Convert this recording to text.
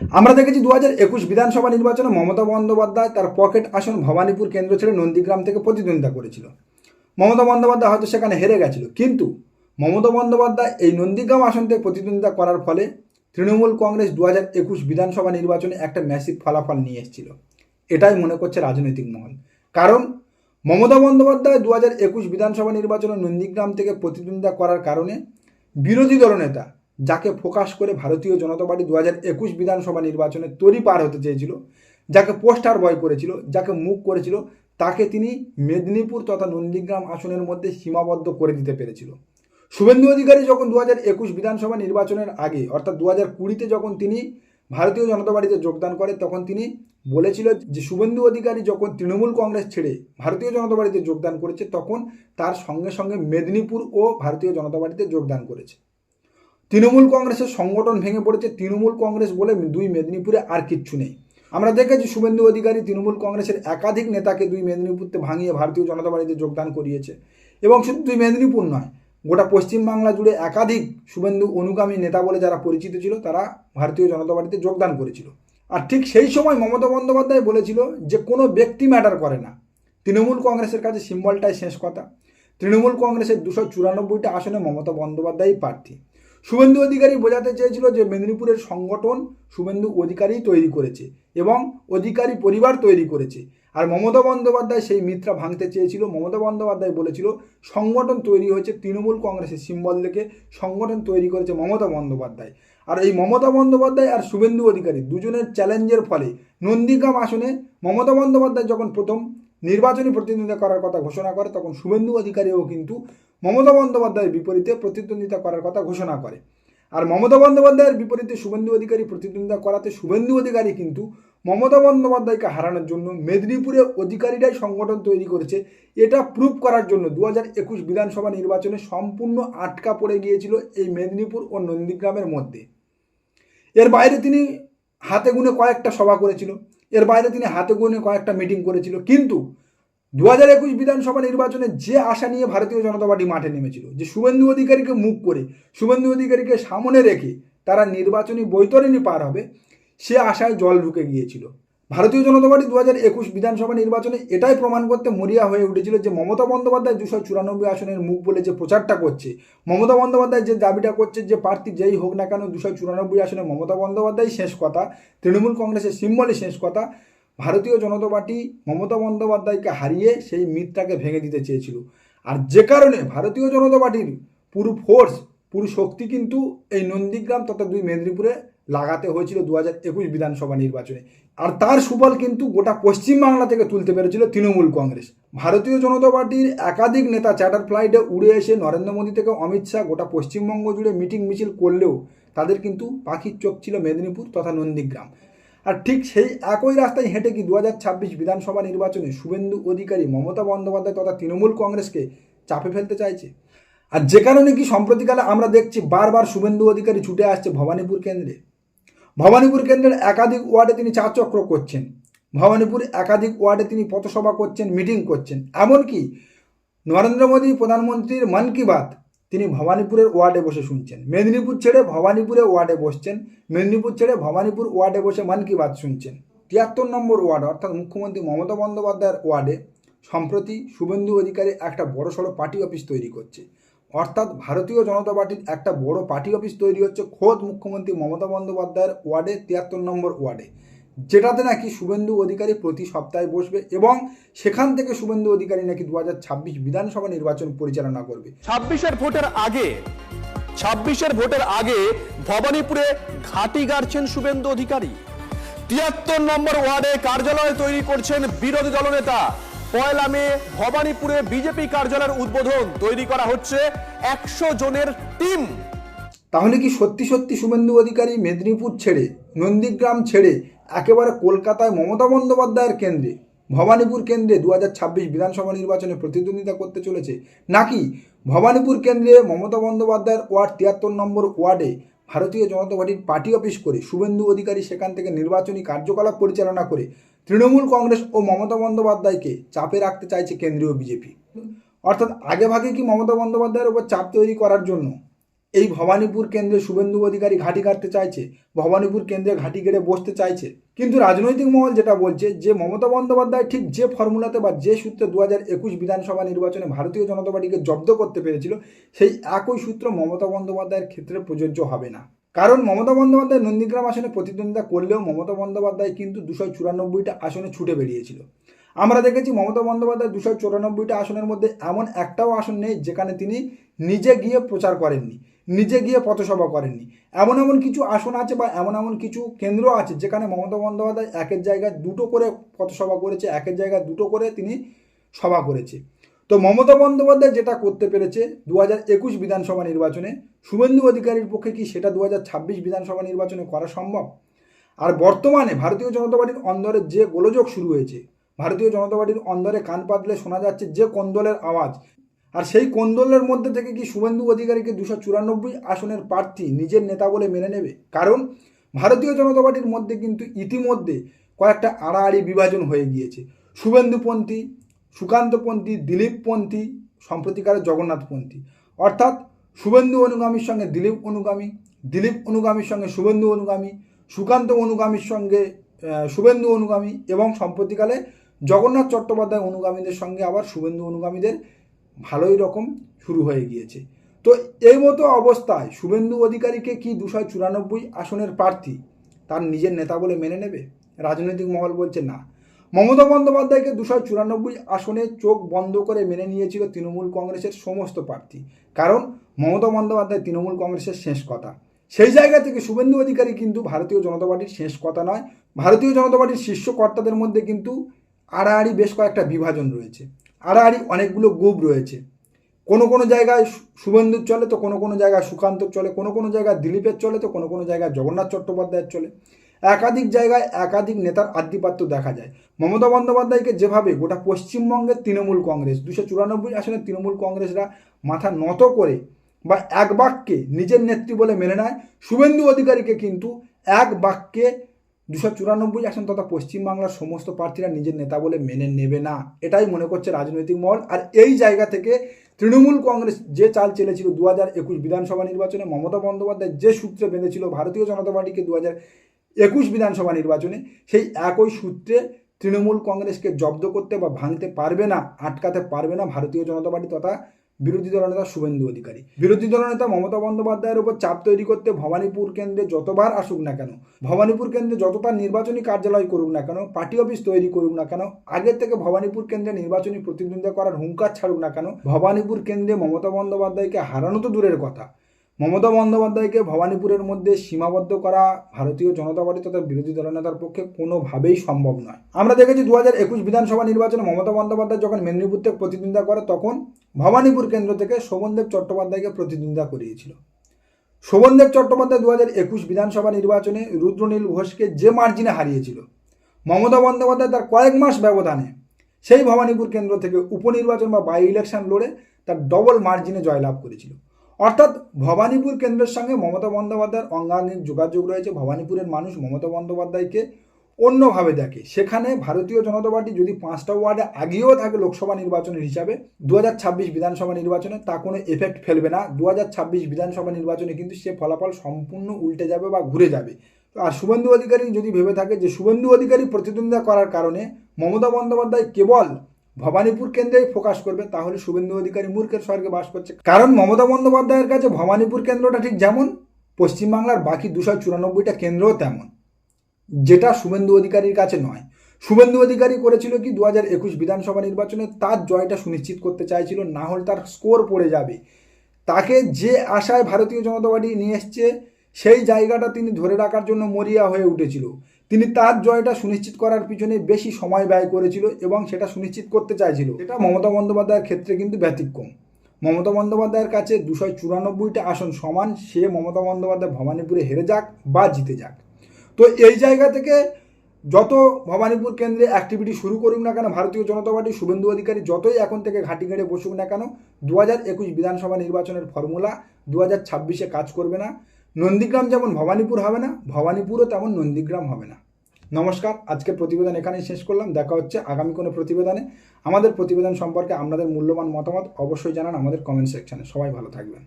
আমরা দেখেছি দু হাজার একুশ বিধানসভা নির্বাচনে মমতা বন্দ্যোপাধ্যায় তার পকেট আসন ভবানীপুর কেন্দ্র ছেড়ে নন্দীগ্রাম থেকে প্রতিদ্বন্দ্বিতা করেছিল। মমতা বন্দ্যোপাধ্যায় হয়তো সেখানে হেরে গেছিল, কিন্তু মমতা বন্দ্যোপাধ্যায় এই নন্দীগ্রাম আসন থেকে প্রতিদ্বন্দ্বিতা করার ফলে তৃণমূল কংগ্রেস দু হাজার একুশ বিধানসভা নির্বাচনে একটা ম্যাসিভ ফলাফল নিয়ে এসেছিল। এটাই মনে করছে রাজনৈতিক মহল। কারণ মমতা বন্দ্যোপাধ্যায় দু হাজার একুশ বিধানসভা নির্বাচনে নন্দীগ্রাম থেকে প্রতিদ্বন্দ্বিতা করার কারণে বিরোধী দলনেতা যাকে ফোকাস করে ভারতীয় জনতা পার্টি দু হাজার একুশ বিধানসভা নির্বাচনে তরি পার হতে চেয়েছিল, যাকে পোস্টার বয় করেছিল, যাকে মুখ করেছিল, তাকে তিনি মেদিনীপুর তথা নন্দীগ্রাম আসনের মধ্যে সীমাবদ্ধ করে দিতে পেরেছিল। শুভেন্দু অধিকারী যখন দু হাজার একুশ বিধানসভা নির্বাচনের আগে, অর্থাৎ দু হাজার কুড়িতে যখন তিনি ভারতীয় জনতা পার্টিতে যোগদান করে, তখন তিনি বলেছিল যে শুভেন্দু অধিকারী যখন তৃণমূল কংগ্রেস ছেড়ে ভারতীয় জনতা পার্টিতে যোগদান করেছে, তখন তার সঙ্গে সঙ্গে মেদিনীপুর ও ভারতীয় জনতা পার্টিতে যোগদান করেছে। তৃণমূল কংগ্রেসের সংগঠন ভেঙে পড়েছে তৃণমূল কংগ্রেস বলে দুই মেদিনীপুরে আর কিচ্ছু নেই। আমরা দেখেছি শুভেন্দু অধিকারী তৃণমূল কংগ্রেসের একাধিক নেতাকে দুই মেদিনীপুরতে ভাঙিয়ে ভারতীয় জনতা পার্টিতে যোগদান করিয়েছে। এবং শুধু দুই মেদিনীপুর নয়, গোটা পশ্চিমবাংলা জুড়ে একাধিক শুভেন্দু অনুগামী নেতা বলে যারা পরিচিত ছিল, তারা ভারতীয় জনতা পার্টিতে যোগদান করেছিল। আর ঠিক সেই সময় মমতা বন্দ্যোপাধ্যায় বলেছিল যে, কোনো ব্যক্তি ম্যাটার করে না। তৃণমূল কংগ্রেসের কাছে সিম্বলটাই শেষ কথা। তৃণমূল কংগ্রেসের দুশো চুরানব্বইটা আসনে মমতা বন্দ্যোপাধ্যায়ই প্রার্থী। শুভেন্দু অধিকারী বোঝাতে চেয়েছিল যে মেদিনীপুরের সংগঠন শুভেন্দু অধিকারী তৈরি করেছে এবং অধিকারী পরিবার তৈরি করেছে। আর মমতা বন্দ্যোপাধ্যায় সেই মিথ্যা ভাঙতে চেয়েছিল। মমতা বন্দ্যোপাধ্যায় বলেছিল, সংগঠন তৈরি হয়েছে তৃণমূল কংগ্রেসের সিম্বল দেখে সংগঠন তৈরি করেছে মমতা বন্দ্যোপাধ্যায়। আর এই মমতা বন্দ্যোপাধ্যায় আর শুভেন্দু অধিকারী দুজনের চ্যালেঞ্জের ফলে নন্দীগ্রাম আসনে মমতা বন্দ্যোপাধ্যায় যখন প্রথম নির্বাচনী প্রতিদ্বন্দ্বিতা করার কথা ঘোষণা করে, তখন শুভেন্দু অধিকারীও কিন্তু মমতা বন্দ্যোপাধ্যায়ের বিপরীতে প্রতিদ্বন্দ্বিতা করার কথা ঘোষণা করে। আর মমতা বন্দ্যোপাধ্যায়ের বিপরীতে শুভেন্দু অধিকারী প্রতিদ্বন্দ্বিতা করাতে শুভেন্দু অধিকারী কিন্তু মমতা বন্দ্যোপাধ্যায়কে হারানোর জন্য মেদিনীপুরে অধিকারীরাই সংগঠন তৈরি করেছে। এটা প্রুভ করার জন্য দু একুশ বিধানসভা নির্বাচনে সম্পূর্ণ আটকা পড়ে গিয়েছিল এই মেদিনীপুর ও নন্দীগ্রামের মধ্যে। এর বাইরে তিনি হাতে গুনে কয়েকটা সভা করেছিল। এর বাইরে তিনি হাতে গুনে কয়েকটা মিটিং করেছিল। কিন্তু দু হাজার একুশ বিধানসভা নির্বাচনে যে আশা নিয়ে ভারতীয় জনতা পার্টি মাঠে নেমেছিল, যে শুভেন্দু অধিকারীকে মুখ করে, শুভেন্দু অধিকারীকে সামনে রেখে তারা নির্বাচনী বৈতরণী পার হবে, সে আশায় জল ঢুকে গিয়েছিল। ভারতীয় জনতা পার্টি দু হাজার একুশ বিধানসভা নির্বাচনে এটাই প্রমাণ করতে মরিয়া হয়ে উঠেছিল যে মমতা বন্দ্যোপাধ্যায় দুশো চুরানব্বই আসনের মুখ বলে যে প্রচারটা করছে। মমতা বন্দ্যোপাধ্যায় যে দাবিটা করছে যে প্রার্থী যেই হোক না কেন দুশো চুরানব্বই আসনে মমতা বন্দ্যোপাধ্যায় শেষ কথা, তৃণমূল কংগ্রেসের সিম্বলই শেষ কথা, ভারতীয় জনতা পার্টি মমতা বন্দ্যোপাধ্যায়কে হারিয়ে সেই মিথটাকে ভেঙে দিতে চেয়েছিল। আর যে কারণে ভারতীয় জনতা পার্টির পুরো ফোর্স, পুরো শক্তি কিন্তু এই নন্দীগ্রাম তথা দুই মেদিনীপুরে লাগাতে হয়েছিল দু হাজার একুশ বিধানসভা নির্বাচনে। আর তার সুফল কিন্তু গোটা পশ্চিমবাংলা থেকে তুলতে পেরেছিল তৃণমূল কংগ্রেস। ভারতীয় জনতা পার্টির একাধিক নেতা চ্যাটার ফ্লাইটে উড়ে এসে নরেন্দ্র মোদী থেকে অমিত শাহ গোটা পশ্চিমবঙ্গ জুড়ে মিটিং মিছিল করলেও তাদের কিন্তু পাখির চোখ ছিল মেদিনীপুর তথা নন্দীগ্রাম। আর ঠিক সেই একই রাস্তায় হেঁটে কি দু হাজার ছাব্বিশ বিধানসভা নির্বাচনে শুভেন্দু অধিকারী মমতা বন্দ্যোপাধ্যায় তথা তৃণমূল কংগ্রেসকে চাপে ফেলতে চাইছে? আর যে কারণে কি সম্প্রতিকালে আমরা দেখছি বারবার শুভেন্দু অধিকারী ছুটে আসছে ভবানীপুর কেন্দ্রে? ভবানীপুর কেন্দ্রের একাধিক ওয়ার্ডে তিনি চাচক্র করছেন। ভবানীপুর একাধিক ওয়ার্ডে তিনি পথসভা করছেন, মিটিং করছেন। এমনকি নরেন্দ্র মোদী, প্রধানমন্ত্রীর মন কি বাত তিনি ভবানীপুরের ওয়ার্ডে বসে শুনছেন। মেদিনীপুর ছেড়ে ভবানীপুরে ওয়ার্ডে বসছেন। মেদিনীপুর ছেড়ে ভবানীপুর ওয়ার্ডে বসে মন কি বাত শুনছেন। তিয়াত্তর নম্বর ওয়ার্ড, অর্থাৎ মুখ্যমন্ত্রী মমতা বন্দ্যোপাধ্যায়ের ওয়ার্ডে সম্প্রতি শুভেন্দু অধিকারী একটা বড়সড় পার্টি অফিস তৈরি করছে। অর্থাৎ ভারতীয় জনতা পার্টির একটা বড় পার্টি অফিস তৈরি হচ্ছে খোদ মুখ্যমন্ত্রী মমতা বন্দ্যোপাধ্যায়ের ওয়ার্ডে, তিয়াত্তর নম্বর ওয়ার্ডে। যেটাতে নাকি শুভেন্দু অধিকারী প্রতি সপ্তাহে বসবে এবং সেখান থেকে শুভেন্দু অধিকারী নাকি দু হাজার ছাব্বিশ বিধানসভা নির্বাচন পরিচালনা করবে। ছাব্বিশের ভোটের আগে, ছাব্বিশের ভোটের আগে ভবানীপুরে ঘাটি গাড়ছেন শুভেন্দু অধিকারী। তিয়াত্তর নম্বর ওয়ার্ডে কার্যালয় তৈরি করছেন বিরোধী দলনেতা পয়লা মে ভবানীপুরে বিজেপি কার্যালয়ের উদ্বোধন। তৈরি করা হচ্ছে একশো জনের টিম। তাহলে কি সত্যি সত্যি শুভেন্দু অধিকারী মেদিনীপুর ছেড়ে, নন্দীগ্রাম ছেড়ে, একেবারে কলকাতায় মমতা বন্দ্যোপাধ্যায়ের কেন্দ্রে, ভবানীপুর কেন্দ্রে দু হাজার ছাব্বিশ বিধানসভা নির্বাচনে প্রতিদ্বন্দ্বিতা করতে চলেছে, নাকি ভবানীপুর কেন্দ্রে মমতা বন্দ্যোপাধ্যায়ের ওয়ার্ড তিয়াত্তর নম্বর ওয়ার্ডে ভারতীয় জনতা পার্টির পার্টি অফিস করে শুভেন্দু অধিকারী সেখান থেকে নির্বাচনী কার্যকলাপ পরিচালনা করে তৃণমূল কংগ্রেস ও মমতা বন্দ্যোপাধ্যায়কে চাপে রাখতে চাইছে কেন্দ্রীয় বিজেপি। অর্থাৎ আগে ভাগে কি মমতা বন্দ্যোপাধ্যায়ের উপর চাপ তৈরি করার জন্য এই ভবানীপুর কেন্দ্রে শুভেন্দু অধিকারী ঘাঁটি কাটতে চাইছে, ভবানীপুর কেন্দ্রে ঘাঁটি কেড়ে বসতে চাইছে? কিন্তু রাজনৈতিক মহল যেটা বলছে যে মমতা বন্দ্যোপাধ্যায় ঠিক যে ফর্মুলাতে বা যে সূত্রে দু হাজার একুশ বিধানসভা নির্বাচনে ভারতীয় জনতা পার্টিকে জব্দ করতে পেরেছিল, সেই একই সূত্র মমতা বন্দ্যোপাধ্যায়ের ক্ষেত্রে প্রযোজ্য হবে না। কারণ মমতা বন্দ্যোপাধ্যায় নন্দীগ্রাম আসনে প্রতিদ্বন্দ্বিতা করলেও মমতা বন্দ্যোপাধ্যায় কিন্তু দুশো চুরানব্বইটা আসনে ছুটে বেরিয়েছিল। আমরা দেখেছি মমতা বন্দ্যোপাধ্যায় দুশো চুরানব্বইটা আসনের মধ্যে এমন একটাও আসন নেই যেখানে তিনি নিজে গিয়ে প্রচার করেননি, নিজে গিয়ে পথসভা করেননি। এমন এমন কিছু আসন আছে বা এমন এমন কিছু কেন্দ্র আছে যেখানে মমতা বন্দ্যোপাধ্যায় একের জায়গায় দুটো করে পথসভা করেছে, একের জায়গায় দুটো করে তিনি সভা করেছে। তো মমতা বন্দ্যোপাধ্যায় যেটা করতে পেরেছে দু হাজার একুশ বিধানসভা নির্বাচনে, শুভেন্দু অধিকারীর পক্ষে কি সেটা দু হাজার ছাব্বিশ বিধানসভা নির্বাচনে করা সম্ভব? আর বর্তমানে ভারতীয় জনতা পার্টির অন্দরে যে গোলযোগ শুরু হয়েছে, ভারতীয় জনতা পার্টির অন্দরে কান পাতলে শোনা যাচ্ছে যে কোন্দলের আওয়াজ। আর সেই কোন্দলের মধ্যে থেকে কি শুভেন্দু অধিকারীকে দুশো চুরানব্বই আসনের প্রার্থী নিজের নেতা বলে মেনে নেবে? কারণ ভারতীয় জনতা পার্টির মধ্যে কিন্তু ইতিমধ্যে কয়েকটা আড়াআড়ি বিভাজন হয়ে গিয়েছে। শুভেন্দুপন্থী সুকান্তপন্থী, দিলীপপন্থী সম্প্রতিকারের জগন্নাথপন্থী। অর্থাৎ শুভেন্দু অনুগামীর সঙ্গে দিলীপ অনুগামী, দিলীপ অনুগামীর সঙ্গে শুভেন্দু অনুগামী, সুকান্ত অনুগামীর সঙ্গে শুভেন্দু অনুগামী এবং সম্প্রতিকালে জগন্নাথ চট্টোপাধ্যায় অনুগামীদের সঙ্গে আবার শুভেন্দু অনুগামীদের ভালোই রকম শুরু হয়ে গিয়েছে। তো এই মতো অবস্থায় শুভেন্দু অধিকারীকে কি দুশো চুরানব্বই আসনের প্রার্থী তার নিজের নেতা বলে মেনে নেবে? রাজনৈতিক মহল বলছে না। মমতা বন্দ্যোপাধ্যায়কে দুশো চুরানব্বই আসনে চোখ বন্ধ করে মেনে নিয়েছিল তৃণমূল কংগ্রেসের সমস্ত প্রার্থী। কারণ মমতা বন্দ্যোপাধ্যায় তৃণমূল কংগ্রেসের শেষ কথা। সেই জায়গা থেকে শুভেন্দু অধিকারী কিন্তু ভারতীয় জনতা পার্টির শেষ কথা নয়। ভারতীয় জনতা পার্টির শীর্ষ কর্তাদের মধ্যে কিন্তু আড়াআড়ি বেশ কয়েকটা বিভাজন রয়েছে। আড়াআড়ি অনেকগুলো গ্রুপ রয়েছে। কোনো কোনো জায়গায় শুভেন্দুর চলে তো কোনো কোনো জায়গায় সুকান্তর চলে, কোনো কোনো জায়গায় দিলীপের চলে তো কোনো কোনো জায়গায় জগন্নাথ চট্টোপাধ্যায়ের চলে। একাধিক জায়গায় একাধিক নেতার আধিপত্য দেখা যায়। মমতা বন্দ্যোপাধ্যায়কে যেভাবে গোটা পশ্চিমবঙ্গের তৃণমূল কংগ্রেস, দুশো চুরানব্বই আসনের তৃণমূল কংগ্রেসরা মাথা নত করে বা এক বাক্যে নিজের নেত্রী বলে মেনে নেয়, শুভেন্দু অধিকারীকে কিন্তু এক বাক্যে দুশো চুরানব্বই আসন তথা পশ্চিমবাংলার সমস্ত প্রার্থীরা নিজের নেতা বলে মেনে নেবে না। এটাই মনে করছে রাজনৈতিক মহল। আর এই জায়গা থেকে তৃণমূল কংগ্রেস যে চাল চেলেছিল দু হাজার একুশ বিধানসভা নির্বাচনে, মমতা বন্দ্যোপাধ্যায় যে সূত্রে বেঁধেছিল ভারতীয় জনতা পার্টিকে দু হাজার একুশ বিধানসভা নির্বাচনে সেই একই সূত্রে তৃণমূল কংগ্রেসকে জব্দ করতে বা ভাঙতে পারবে না, আটকাতে পারবে না ভারতীয় জনতা পার্টি তথা বিরোধী দলনেতা শুভেন্দু অধিকারী। বিরোধী দলনেতা মমতা বন্দ্যোপাধ্যায়ের উপর চাপ তৈরি করতে ভবানীপুর কেন্দ্রে যতবার আসুক না কেন, ভবানীপুর কেন্দ্রে যতবার নির্বাচনী কার্যালয় করুক না কেন, পার্টি অফিস তৈরি করুক না কেন, আগের থেকে ভবানীপুর কেন্দ্রে নির্বাচনী প্রতিদ্বন্দ্বিতা করার হুঙ্কার ছাড়ুক না কেন, ভবানীপুর কেন্দ্রে মমতা বন্দ্যোপাধ্যায়কে হারানো তো দূরের কথা। মমতা বন্দ্যোপাধ্যায়কে ভবানীপুরের মধ্যে সীমাবদ্ধ করা ভারতীয় জনতা পার্টি তথা বিরোধী দলনেতার পক্ষে কোনোভাবেই সম্ভব নয়। আমরা দেখেছি দু হাজার একুশ বিধানসভা নির্বাচনে মমতা বন্দ্যোপাধ্যায় যখন মেদিনীপুর থেকে প্রতিদ্বন্দ্বিতা করে, তখন ভবানীপুর কেন্দ্র থেকে শোভনদেব চট্টোপাধ্যায়কে প্রতিদ্বন্দ্বিতা করিয়েছিল। শোভনদেব চট্টোপাধ্যায় দু হাজার একুশ বিধানসভা নির্বাচনে রুদ্রনীল ঘোষকে যে মার্জিনে হারিয়েছিল, মমতা বন্দ্যোপাধ্যায় তার কয়েক মাস ব্যবধানে সেই ভবানীপুর কেন্দ্র থেকে উপনির্বাচন বা বাই ইলেকশন লড়ে তার ডবল মার্জিনে জয়লাভ করেছিল। অর্থাৎ ভবানীপুর কেন্দ্রের সঙ্গে মমতা বন্দ্যোপাধ্যায়ের অঙ্গাঙ্গিক যোগাযোগ রয়েছে। ভবানীপুরের মানুষ মমতা বন্দ্যোপাধ্যায়কে অন্যভাবে দেখে। সেখানে ভারতীয় জনতা পার্টি যদি পাঁচটা ওয়ার্ডে আগেও থাকে লোকসভা নির্বাচনের হিসাবে দু হাজার ছাব্বিশ বিধানসভা নির্বাচনে তা কোনো এফেক্ট ফেলবে না। দু হাজার ছাব্বিশ বিধানসভা নির্বাচনে কিন্তু সে ফলাফল সম্পূর্ণ উল্টে যাবে বা ঘুরে যাবে। আর শুভেন্দু অধিকারী যদি ভেবে থাকে যে শুভেন্দু অধিকারী প্রতিদ্বন্দ্বিতা করার কারণে মমতা বন্দ্যোপাধ্যায় কেবল ভবানীপুর কেন্দ্রেই ফোকাস করবে, তাহলে শুভেন্দু অধিকারী মূর্খের স্বর্গে বাস করছে। কারণ মমতা বন্দ্যোপাধ্যায়ের কাছে ভবানীপুর কেন্দ্রটা ঠিক যেমন, পশ্চিমবাংলার বাকি দুশো চুরানব্বইটা কেন্দ্রও তেমন, যেটা শুভেন্দু অধিকারীর কাছে নয়। শুভেন্দু অধিকারী করেছিল কি দু হাজার একুশ বিধানসভা নির্বাচনে তার জয়টা সুনিশ্চিত করতে চাইছিল, না হলে তার স্কোর পড়ে যাবে। তাকে যে আশায় ভারতীয় জনতা পার্টি নিয়ে এসছে, সেই জায়গাটা তিনি ধরে রাখার জন্য মরিয়া হয়ে উঠেছিল। তিনি তার জয়টা সুনিশ্চিত করার পিছনে বেশি সময় ব্যয় করেছিল এবং সেটা সুনিশ্চিত করতে চাইছিল। এটা মমতা বন্দ্যোপাধ্যায়ের ক্ষেত্রে কিন্তু ব্যতিক্রম। মমতা বন্দ্যোপাধ্যায়ের কাছে দুশো চুরানব্বইটা আসন সমান, সে মমতা বন্দ্যোপাধ্যায় ভবানীপুরে হেরে যাক বা জিতে যাক। তো এই জায়গা থেকে যত ভবানীপুর কেন্দ্রে অ্যাক্টিভিটি শুরু করুক না কেন, ভারতীয় জনতা পার্টি, শুভেন্দু অধিকারী যতই এখন থেকে ঘাঁটি গেড়ে বসুক না কেন দু হাজার একুশ বিধানসভা নির্বাচনের ফর্মুলা দু হাজার ছাব্বিশে কাজ করবে না। নন্দীগ্রাম যেমন ভবানীপুর হবে না, ভবানীপুরও তেমন নন্দীগ্রাম হবে না। নমস্কার, আজকের প্রতিবেদন এখানেই শেষ করলাম। দেখা হচ্ছে আগামী কোনো প্রতিবেদনে। আমাদের প্রতিবেদন সম্পর্কে আপনাদের মূল্যবান মতামত অবশ্যই জানান আমাদের কমেন্ট সেকশানে সবাই ভালো থাকবেন।